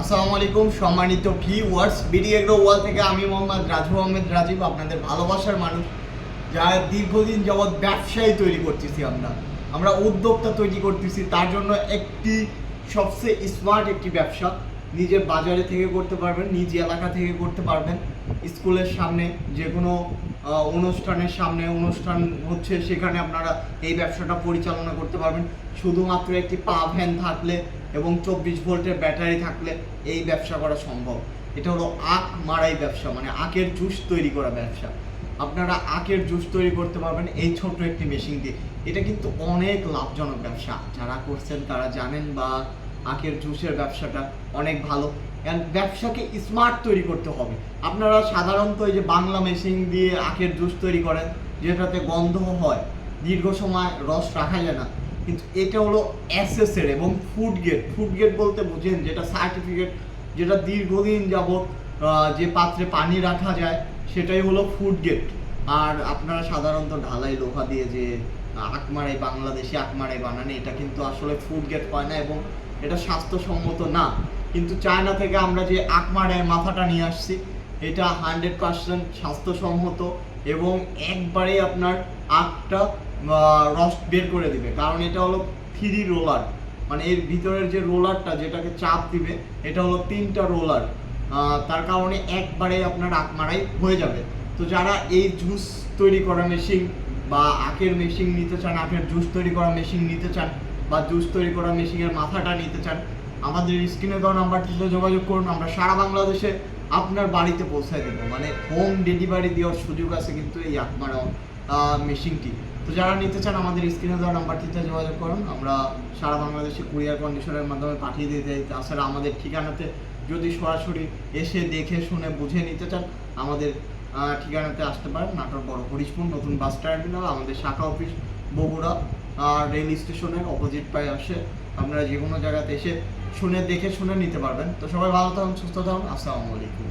আসসালামু আলাইকুম, সম্মানিত ভিউয়ার্স বিডি এগ্রো ওয়াল থেকে আমি মোহাম্মদ রাজু আহমেদ রাজীব, আপনাদের ভালোবাসার মানুষ যারা দীর্ঘদিন যাবৎ ব্যবসায়ী তৈরি করতেছি আমরা। আমরা উদ্যোক্তা তৈরি করতেছি, তার জন্য একটি, সবচেয়ে স্মার্ট একটি ব্যবসা। নিজের বাজারে থেকে করতে পারবেন, নিজ এলাকা থেকে করতে পারবেন। স্কুলের সামনে যে কোনো অনুষ্ঠানের সামনে, অনুষ্ঠান হচ্ছে, সেখানে আপনারা এই ব্যবসাটা পরিচালনা করতে পারবেন। শুধুমাত্র একটি পা ভ্যান থাকলে এবং চব্বিশ ভোল্টের ব্যাটারি থাকলে এই ব্যবসা করা সম্ভব। এটা হলো আখ মারাই ব্যবসা মানে আখের জুস তৈরি করা ব্যবসা। আপনারা আখের জুস তৈরি করতে পারবেন এই ছোট্ট একটি মেশিন দিয়ে। এটা কিন্তু অনেক লাভজনক ব্যবসা। যারা করছেন তারা জানেন বা আখের জুসের ব্যবসাটা অনেক ভালো। ব্যবসাকে স্মার্ট তৈরি করতে হবে। আপনারা সাধারণত এই যে বাংলা মেশিন দিয়ে আখের জুস তৈরি করেন, যেটাতে গন্ধ হয়, দীর্ঘ সময় রস রাখা যায় না। কিন্তু এটা হলো এসএসের এবং ফুড গেট। ফুড গেট বলতে বুঝেন যেটা সার্টিফিকেট, যেটা দীর্ঘদিন যাবত যে পাত্রে পানি রাখা যায়, সেটাই হলো ফুড গেট। আর আপনারা সাধারণত ঢালাই লোহা দিয়ে যে আকমারাই বাংলাদেশি আকমারাই বানান, এটা কিন্তু আসলে ফুড গেট হয় না এবং এটা স্বাস্থ্যসম্মত না। কিন্তু চায়না থেকে আমরা যে আকমারাই মাথাটা নিয়ে আসছি, এটা হান্ড্রেড পার্সেন্ট স্বাস্থ্যসম্মত এবং একবারে আপনার আখটা রস বের করে দিবে। কারণ এটা হলো থ্রি রোলার মানে এর ভিতরের যে রোলারটা যেটাকে চাপ দিবে, এটা হলো তিনটা রোলার তার কারণে একবারে আপনার আখ মারাই হয়ে যাবে। তো যারা এই জুস তৈরি করা মেশিন বা আখের মেশিন নিতে চান, আখের জুস তৈরি করা মেশিন নিতে চান বা জুস তৈরি করা মেশিনের মাথাটা নিতে চান, আমাদের স্ক্রিনে দেওয়া নাম্বারটিতে যোগাযোগ করুন, আমরা সারা বাংলাদেশে আপনার বাড়িতে পৌঁছায় দেবো। মানে হোম ডেলিভারি দেওয়ার সুযোগ আছে কিন্তু এই আখমারা মেশিনটি তো যারা নিতে চান আমাদের স্ক্রিনে দেওয়া নাম্বারটিতে যোগাযোগ করুন। আমরা সারা বাংলাদেশে কুরিয়ার কন্ডিশনের মাধ্যমে পাঠিয়ে দিতে চাই। তাছাড়া আমাদের ঠিকানাতে যদি সরাসরি এসে দেখে, শুনে, বুঝে নিতে চান, আমাদের ঠিকানাতে আসতে পারেন। নাটোর বড় হরিশপুর, নতুন বাস টার্মিনাল, আমাদের শাখা অফিস, বগুড়া রেল স্টেশনের অপোজিট পায়ে আসে আপনারা যে কোনো জায়গাতে এসে শুনে, দেখে, শুনে নিতে পারবেন। তো সবাই ভালো থাকুন, সুস্থ থাকুন। আসসালামু আলাইকুম।